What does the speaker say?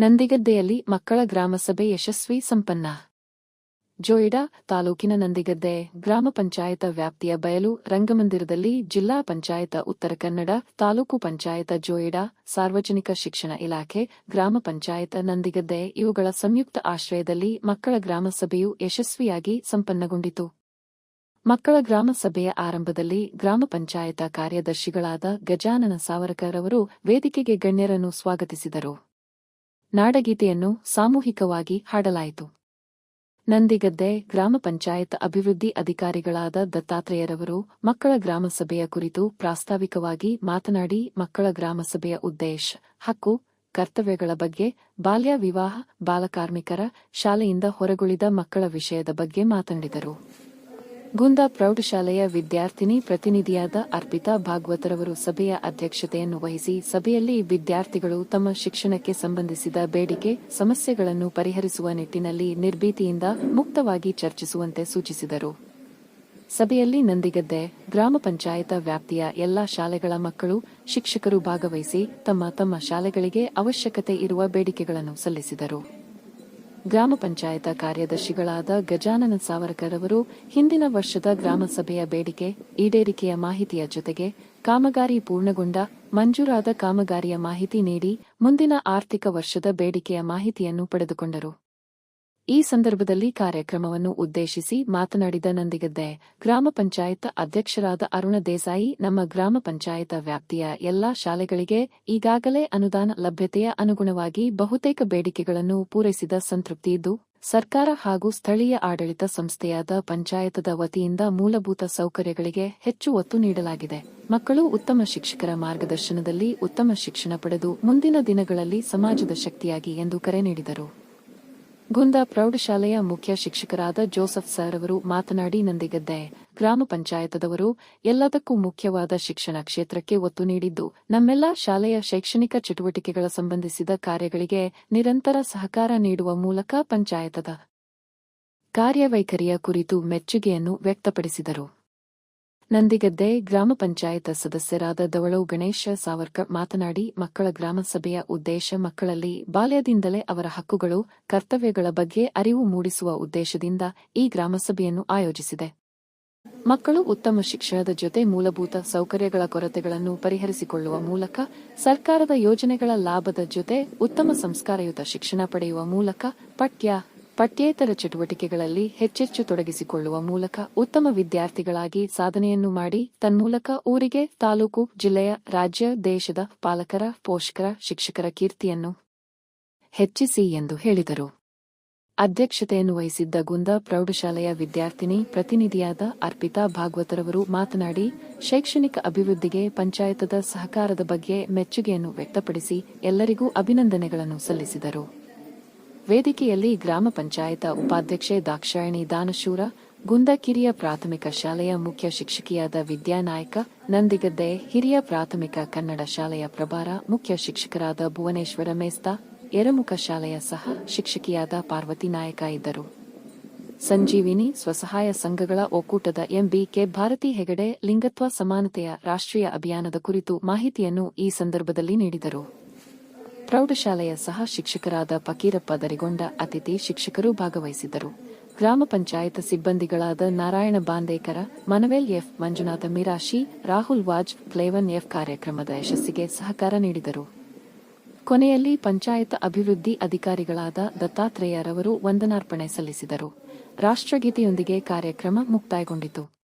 ನಂದಿಗದ್ದೆಯಲ್ಲಿ ಮಕ್ಕಳ ಗ್ರಾಮಸಭೆ ಯಶಸ್ವಿ ಸಂಪನ್ನ. ಜೋಯಿಡಾ ತಾಲೂಕಿನ ನಂದಿಗದ್ದೆ ಗ್ರಾಮ ಪಂಚಾಯತ ವ್ಯಾಪ್ತಿಯ ಬಯಲು ರಂಗಮಂದಿರದಲ್ಲಿ ಜಿಲ್ಲಾ ಪಂಚಾಯತ ಉತ್ತರ ಕನ್ನಡ ತಾಲೂಕು ಪಂಚಾಯತ ಜೋಯಿಡಾ ಸಾರ್ವಜನಿಕ ಶಿಕ್ಷಣ ಇಲಾಖೆ ಗ್ರಾಮ ಪಂಚಾಯತ ನಂದಿಗದ್ದೆ ಇವುಗಳ ಸಂಯುಕ್ತ ಆಶ್ರಯದಲ್ಲಿ ಮಕ್ಕಳ ಗ್ರಾಮಸಭೆಯು ಯಶಸ್ವಿಯಾಗಿ ಸಂಪನ್ನಗೊಂಡಿತು. ಮಕ್ಕಳ ಗ್ರಾಮ ಸಭೆಯ ಆರಂಭದಲ್ಲಿ ಗ್ರಾಮ ಪಂಚಾಯತ ಕಾರ್ಯದರ್ಶಿಗಳಾದ ಗಜಾನನ ಸಾವರಕರ್ ಅವರು ವೇದಿಕೆಗೆ ಗಣ್ಯರನ್ನು ಸ್ವಾಗತಿಸಿದರು. ನಾಡಗೀತೆಯನ್ನು ಸಾಮೂಹಿಕವಾಗಿ ಹಾಡಲಾಯಿತು. ನಂದಿಗದ್ದೆ ಗ್ರಾಮ ಪಂಚಾಯತ್ ಅಭಿವೃದ್ಧಿ ಅಧಿಕಾರಿಗಳಾದ ದತ್ತಾತ್ರೇಯರವರು ಮಕ್ಕಳ ಗ್ರಾಮಸಭೆಯ ಕುರಿತು ಪ್ರಾಸ್ತಾವಿಕವಾಗಿ ಮಾತನಾಡಿ ಮಕ್ಕಳ ಗ್ರಾಮಸಭೆಯ ಉದ್ದೇಶ, ಹಕ್ಕು, ಕರ್ತವ್ಯಗಳ ಬಗ್ಗೆ, ಬಾಲ್ಯ ವಿವಾಹ, ಬಾಲಕಾರ್ಮಿಕರ ಶಾಲೆಯಿಂದ ಹೊರಗುಳಿದ ಮಕ್ಕಳ ವಿಷಯದ ಬಗ್ಗೆ ಮಾತನಾಡಿದರು. ಗುಂದಾ ಪ್ರೌಢಶಾಲೆಯ ವಿದ್ಯಾರ್ಥಿನಿ ಪ್ರತಿನಿಧಿಯಾದ ಅರ್ಪಿತಾ ಭಾಗವತರವರು ಸಭೆಯ ಅಧ್ಯಕ್ಷತೆಯನ್ನು ವಹಿಸಿ ಸಭೆಯಲ್ಲಿ ವಿದ್ಯಾರ್ಥಿಗಳು ತಮ್ಮ ಶಿಕ್ಷಣಕ್ಕೆ ಸಂಬಂಧಿಸಿದ ಬೇಡಿಕೆ, ಸಮಸ್ಯೆಗಳನ್ನು ಪರಿಹರಿಸುವ ನಿಟ್ಟಿನಲ್ಲಿ ನಿರ್ಭೀತಿಯಿಂದ ಮುಕ್ತವಾಗಿ ಚರ್ಚಿಸುವಂತೆ ಸೂಚಿಸಿದರು. ಸಭೆಯಲ್ಲಿ ನಂದಿಗದ್ದೆ, ಗ್ರಾಮ ಪಂಚಾಯತ ವ್ಯಾಪ್ತಿಯ ಎಲ್ಲಾ ಶಾಲೆಗಳ ಮಕ್ಕಳು, ಶಿಕ್ಷಕರು ಭಾಗವಹಿಸಿ ತಮ್ಮ ತಮ್ಮ ಶಾಲೆಗಳಿಗೆ ಅವಶ್ಯಕತೆ ಇರುವ ಬೇಡಿಕೆಗಳನ್ನು ಸಲ್ಲಿಸಿದರು. ಗ್ರಾಮ ಪಂಚಾಯತ ಕಾರ್ಯದರ್ಶಿಗಳಾದ ಗಜಾನನ ಸಾವರ್ಕರ್ ಅವರು ಹಿಂದಿನ ವರ್ಷದ ಗ್ರಾಮಸಭೆಯ ಬೇಡಿಕೆ ಈಡೇರಿಕೆಯ ಮಾಹಿತಿಯ ಜೊತೆಗೆ ಕಾಮಗಾರಿ ಪೂರ್ಣಗೊಂಡ ಮಂಜೂರಾದ ಕಾಮಗಾರಿಯ ಮಾಹಿತಿ ನೀಡಿ ಮುಂದಿನ ಆರ್ಥಿಕ ವರ್ಷದ ಬೇಡಿಕೆಯ ಮಾಹಿತಿಯನ್ನು ಪಡೆದುಕೊಂಡರು. ಈ ಸಂದರ್ಭದಲ್ಲಿ ಕಾರ್ಯಕ್ರಮವನ್ನು ಉದ್ದೇಶಿಸಿ ಮಾತನಾಡಿದ ನಂದಿಗದ್ದೆ, ಗ್ರಾಮ ಪಂಚಾಯತ್ ಅಧ್ಯಕ್ಷರಾದ ಅರುಣ ದೇಸಾಯಿ, ನಮ್ಮ ಗ್ರಾಮ ಪಂಚಾಯತ ವ್ಯಾಪ್ತಿಯ ಎಲ್ಲಾ ಶಾಲೆಗಳಿಗೆ ಈಗಾಗಲೇ ಅನುದಾನ ಲಭ್ಯತೆಯ ಅನುಗುಣವಾಗಿ ಬಹುತೇಕ ಬೇಡಿಕೆಗಳನ್ನು ಪೂರೈಸಿದ ಸಂತೃಪ್ತಿಯಿದ್ದು ಸರ್ಕಾರ ಹಾಗೂ ಸ್ಥಳೀಯ ಆಡಳಿತ ಸಂಸ್ಥೆಯಾದ ಪಂಚಾಯತದ ವತಿಯಿಂದ ಮೂಲಭೂತ ಸೌಕರ್ಯಗಳಿಗೆ ಹೆಚ್ಚು ಒತ್ತು ನೀಡಲಾಗಿದೆ. ಮಕ್ಕಳು ಉತ್ತಮ ಶಿಕ್ಷಕರ ಮಾರ್ಗದರ್ಶನದಲ್ಲಿ ಉತ್ತಮ ಶಿಕ್ಷಣ ಪಡೆದು ಮುಂದಿನ ದಿನಗಳಲ್ಲಿ ಸಮಾಜದ ಶಕ್ತಿಯಾಗಿ ಎಂದು ಕರೆ ನೀಡಿದರು. ಗುಂದಾ ಪ್ರೌಢಶಾಲೆಯ ಮುಖ್ಯ ಶಿಕ್ಷಕರಾದ ಜೋಸೆಫ್ ಸರ್ ಅವರು ಮಾತನಾಡಿ, ನಂದಿಗದ್ದೆ ಗ್ರಾಮ ಪಂಚಾಯತದವರು ಎಲ್ಲದಕ್ಕೂ ಮುಖ್ಯವಾದ ಶಿಕ್ಷಣ ಕ್ಷೇತ್ರಕ್ಕೆ ಒತ್ತು ನೀಡಿದ್ದು, ನಮ್ಮೆಲ್ಲ ಶಾಲೆಯ ಶೈಕ್ಷಣಿಕ ಚಟುವಟಿಕೆಗಳ ಸಂಬಂಧಿಸಿದ ಕಾರ್ಯಗಳಿಗೆ ನಿರಂತರ ಸಹಕಾರ ನೀಡುವ ಮೂಲಕ ಪಂಚಾಯತದ ಕಾರ್ಯವೈಖರಿಯ ಕುರಿತು ಮೆಚ್ಚುಗೆಯನ್ನು ವ್ಯಕ್ತಪಡಿಸಿದರು. ನಂದಿಗದ್ದೆ ಗ್ರಾಮ ಪಂಚಾಯತ್ ಸದಸ್ಯರಾದ ದವಳು ಗಣೇಶ ಸಾವರ್ಕರ್ ಮಾತನಾಡಿ, ಮಕ್ಕಳ ಗ್ರಾಮಸಭೆಯ ಉದ್ದೇಶ ಮಕ್ಕಳಲ್ಲಿ ಬಾಲ್ಯದಿಂದಲೇ ಅವರ ಹಕ್ಕುಗಳು, ಕರ್ತವ್ಯಗಳ ಬಗ್ಗೆ ಅರಿವು ಮೂಡಿಸುವ ಉದ್ದೇಶದಿಂದ ಈ ಗ್ರಾಮಸಭೆಯನ್ನು ಆಯೋಜಿಸಿದೆ. ಮಕ್ಕಳು ಉತ್ತಮ ಶಿಕ್ಷಣದ ಜೊತೆ ಮೂಲಭೂತ ಸೌಕರ್ಯಗಳ ಕೊರತೆಗಳನ್ನು ಪರಿಹರಿಸಿಕೊಳ್ಳುವ ಮೂಲಕ, ಸರ್ಕಾರದ ಯೋಜನೆಗಳ ಲಾಭದ ಜೊತೆ ಉತ್ತಮ ಸಂಸ್ಕಾರಯುತ ಶಿಕ್ಷಣ ಪಡೆಯುವ ಮೂಲಕ ಪಠ್ಯ ಪಠ್ಯೇತರ ಚಟುವಟಿಕೆಗಳಲ್ಲಿ ಹೆಚ್ಚೆಚ್ಚು ತೊಡಗಿಸಿಕೊಳ್ಳುವ ಮೂಲಕ ಉತ್ತಮ ವಿದ್ಯಾರ್ಥಿಗಳಾಗಿ ಸಾಧನೆಯನ್ನು ಮಾಡಿ, ತನ್ಮೂಲಕ ಊರಿಗೆ ತಾಲೂಕು, ಜಿಲ್ಲೆಯ ರಾಜ್ಯ, ದೇಶದ ಪಾಲಕರ, ಪೋಷಕರ, ಶಿಕ್ಷಕರ ಕೀರ್ತಿಯನ್ನು ಹೆಚ್ಚಿಸಿ ಎಂದು ಹೇಳಿದರು. ಅಧ್ಯಕ್ಷತೆಯನ್ನು ವಹಿಸಿದ್ದ ಗುಂದ ಪ್ರೌಢಶಾಲೆಯ ವಿದ್ಯಾರ್ಥಿನಿ ಪ್ರತಿನಿಧಿಯಾದ ಅರ್ಪಿತಾ ಭಾಗವತರವರು ಮಾತನಾಡಿ, ಶೈಕ್ಷಣಿಕ ಅಭಿವೃದ್ಧಿಗೆ ಪಂಚಾಯತದ ಸಹಕಾರದ ಬಗ್ಗೆ ಮೆಚ್ಚುಗೆಯನ್ನು ವ್ಯಕ್ತಪಡಿಸಿ ಎಲ್ಲರಿಗೂ ಅಭಿನಂದನೆಗಳನ್ನು ಸಲ್ಲಿಸಿದರು. ವೇದಿಕೆಯಲ್ಲಿ ಗ್ರಾಮ ಪಂಚಾಯತ ಉಪಾಧ್ಯಕ್ಷೆ ದಾಕ್ಷಾಯಣಿ ದಾನಶೂರ, ಗುಂದಕಿರಿಯ ಪ್ರಾಥಮಿಕ ಶಾಲೆಯ ಮುಖ್ಯ ಶಿಕ್ಷಕಿಯಾದ ವಿದ್ಯಾನಾಯಕ ನಂದಿಗದ್ದೆ, ಹಿರಿಯ ಪ್ರಾಥಮಿಕ ಕನ್ನಡ ಶಾಲೆಯ ಪ್ರಭಾರ ಮುಖ್ಯ ಶಿಕ್ಷಕರಾದ ಭುವನೇಶ್ವರ ಮೇಸ್ತಾ, ಎರಮುಖ ಶಾಲೆಯ ಸಹ ಶಿಕ್ಷಕಿಯಾದ ಪಾರ್ವತಿ ನಾಯಕ ಇದ್ದರು. ಸಂಜೀವಿನಿ ಸ್ವಸಹಾಯ ಸಂಘಗಳ ಒಕ್ಕೂಟದ ಎಂಬಿಕೆ ಭಾರತಿ ಹೆಗಡೆ ಲಿಂಗತ್ವ ಸಮಾನತೆಯ ರಾಷ್ಟ್ರೀಯ ಅಭಿಯಾನದ ಕುರಿತು ಮಾಹಿತಿಯನ್ನು ಈ ಸಂದರ್ಭದಲ್ಲಿ ನೀಡಿದರು. ಪ್ರೌಢಶಾಲೆಯ ಸಹ ಶಿಕ್ಷಕರಾದ ಫಕೀರಪ್ಪ ದರಿಗೊಂಡ ಅತಿಥಿ ಶಿಕ್ಷಕರು ಭಾಗವಹಿಸಿದ್ದರು. ಗ್ರಾಮ panchayat ಸಿಬ್ಬಂದಿಗಳಾದ Narayana Bandekar, Manuel F, Manjunatha Mirashi, Rahul Vaz Flavian F ಕಾರ್ಯಕ್ರಮದ ಯಶಸ್ಸಿಗೆ ಸಹಕಾರ ನೀಡಿದರು. ಕೊನೆಯಲ್ಲಿ ಪಂಚಾಯತ್ ಅಭಿವೃದ್ಧಿ ಅಧಿಕಾರಿಗಳಾದ ದತ್ತಾತ್ರೇಯರವರು ವಂದನಾರ್ಪಣೆ ಸಲ್ಲಿಸಿದರು. ರಾಷ್ಟ್ರಗೀತೆಯೊಂದಿಗೆ ಕಾರ್ಯಕ್ರಮ ಮುಕ್ತಾಯಗೊಂಡಿತು.